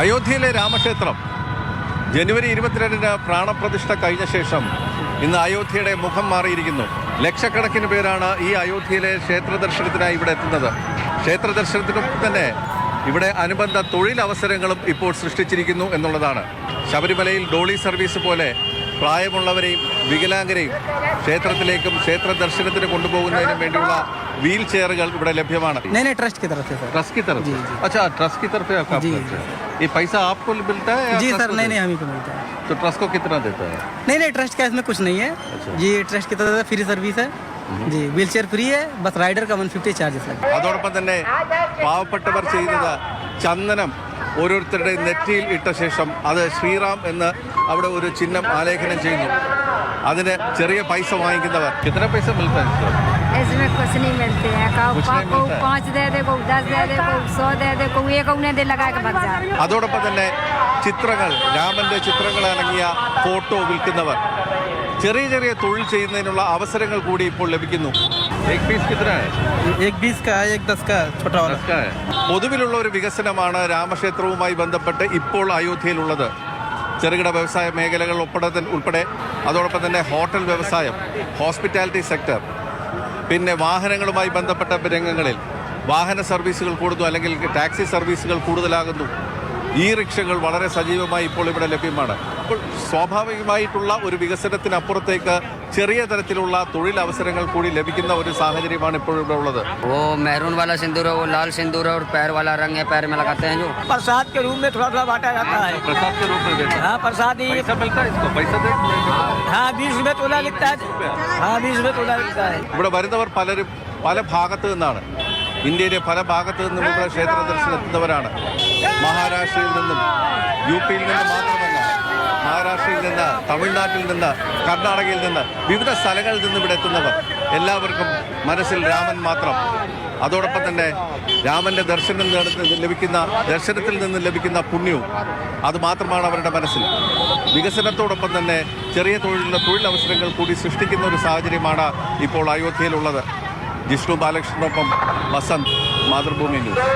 അയോധ്യയിലെ രാമക്ഷേത്രം ജനുവരി ഇരുപത്തിരണ്ടിന് പ്രാണപ്രതിഷ്ഠ കഴിഞ്ഞ ശേഷം ഇന്ന് അയോധ്യയുടെ മുഖം മാറിയിരിക്കുന്നു. ലക്ഷക്കണക്കിന് പേരാണ് ഈ അയോധ്യയിലെ ക്ഷേത്ര ദർശനത്തിനായി ഇവിടെ എത്തുന്നത്. ക്ഷേത്ര ദർശനത്തിനൊപ്പം തന്നെ ഇവിടെ അനുബന്ധ തൊഴിലവസരങ്ങളും ഇപ്പോൾ സൃഷ്ടിച്ചിരിക്കുന്നു എന്നുള്ളതാണ് ശബരിമലയിൽ ഡോളി സർവീസ് പോലെ പ്രായമുള്ളവരെയും വികലാംഗരെയും ക്ഷേത്രത്തിലേക്കും ക്ഷേത്ര ദർശനത്തിന് കൊണ്ടുപോകുന്നതിനും വേണ്ടിയുള്ള വീൽ ചെയറുകൾ ഇവിടെ ലഭ്യമാണ് नहीं नहीं ट्रस्ट की तरफ से सर ट्रस्ट की तरफ जी, से? जी। अच्छा ट्रस्ट की तरफ से आपका जी, approach है। ये पैसा आपको मिलता है या जी ट्रस्ट सर को नहीं देता नहीं हम ही को मिलता है है? तो ट्रस्ट को कितना देता है नहीं नहीं ट्रस्ट का इसमें कुछ नहीं है अच्छा। जी ट्रस्ट की तरफ से फ्री सर्विस है जी व्हील चेयर फ्री है बस राइडर का वन फिफ्टी चार्जेस लगे അതോടൊപ്പം തന്നെ പാവപ്പെട്ടവർ ചെയ്യുന്നത് ചന്ദനം ഓരോരുത്തരുടെ നെറ്റിയിൽ ഇട്ട ശേഷം അത് ശ്രീറാം എന്ന് അവിടെ ഒരു ചിഹ്നം ആലേഖനം ചെയ്യുന്നു അതിന് ചെറിയ പൈസ വാങ്ങിക്കുന്നവർ എത്ര പൈസ മിൽത്ത इसमें कुछ नहीं मिलते हैं कहू कुछ नहीं कहू मिलता है? पाँच दे दे कहू दस दे दे कहू सौ दे दे कहू एक उन्हें दे लगा के भग जा അതോടൊപ്പം തന്നെ ചിത്രങ്ങൾ രാമന്റെ ചിത്രങ്ങൾ അടങ്ങിയ ഫോട്ടോ വിൽക്കുന്നവർ ചെറിയ ചെറിയ തൊഴിൽ ചെയ്യുന്നതിനുള്ള അവസരങ്ങൾ കൂടി ഇപ്പോൾ ലഭിക്കുന്നു. പൊതുവിലുള്ള ഒരു വികസനമാണ് രാമക്ഷേത്രവുമായി ബന്ധപ്പെട്ട് ഇപ്പോൾ അയോധ്യയിലുള്ളത്. ചെറുകിട വ്യവസായ മേഖലകൾ ഉൾപ്പെടെ ഉൾപ്പെടെ അതോടൊപ്പം തന്നെ ഹോട്ടൽ വ്യവസായം ഹോസ്പിറ്റാലിറ്റി സെക്ടർ പിന്നെ വാഹനങ്ങളുമായി ബന്ധപ്പെട്ട രംഗങ്ങളിൽ വാഹന സർവീസുകൾ കൂടുന്നു അല്ലെങ്കിൽ ടാക്സി സർവീസുകൾ കൂടുതലാകുന്നു. ഈ റിക്ഷകൾ വളരെ സജീവമായി ഇപ്പോൾ ഇവിടെ ലഭ്യമാണ്. അപ്പോൾ സ്വാഭാവികമായിട്ടുള്ള ഒരു വികസനത്തിനപ്പുറത്തേക്ക് ചെറിയ തരത്തിലുള്ള തൊഴിലവസരങ്ങൾ കൂടി ലഭിക്കുന്ന ഒരു സാഹചര്യമാണ് ഇപ്പോൾ ഇവിടെ ഉള്ളത് वो मैरून वाला सिंदूर है वो लाल सिंदूर है और पैर वाला रंग है पैर में लगाते हैं जो प्रसाद के रूप में थोड़ा थोड़ा बांटा जाता है प्रसाद के रूप में देते हैं। हाँ प्रसाद ही पैसा मिलता है इसको पैसा दे हाँ बीस रुपये तोला लिखता है हाँ बीस रुपये तोला लिखता है ഇവിടെ വരുന്നവർ പലരും പല ഭാഗത്ത് നിന്നാണ് ഇന്ത്യയിലെ പല ഭാഗത്ത് നിന്നും ഇവിടെ ക്ഷേത്ര ദർശനത്തിനവരാണ് മഹാരാഷ്ട്രയിൽ നിന്നും യു പിയിൽ നിന്ന് മാത്രമല്ല മഹാരാഷ്ട്രയിൽ നിന്ന് തമിഴ്നാട്ടിൽ നിന്ന് കർണാടകയിൽ നിന്ന് വിവിധ സ്ഥലങ്ങളിൽ നിന്ന് ഇവിടെ എത്തുന്നവർ. എല്ലാവർക്കും മനസ്സിൽ രാമൻ മാത്രം. അതോടൊപ്പം തന്നെ രാമന്റെ ദർശനം ലഭിക്കുന്ന ദർശനത്തിൽ നിന്ന് ലഭിക്കുന്ന പുണ്യവും അത് മാത്രമാണ് അവരുടെ മനസ്സിൽ. വികസനത്തോടൊപ്പം തന്നെ ചെറിയ തൊഴിലുള്ള തൊഴിലവസരങ്ങൾ കൂടി സൃഷ്ടിക്കുന്ന ഒരു സാഹചര്യമാണ് ഇപ്പോൾ അയോധ്യയിലുള്ളത്. ജിഷ്ണു ബാലകൃഷ്ണനൊപ്പം വസന്ത് മാതൃഭൂമി ന്യൂസ്.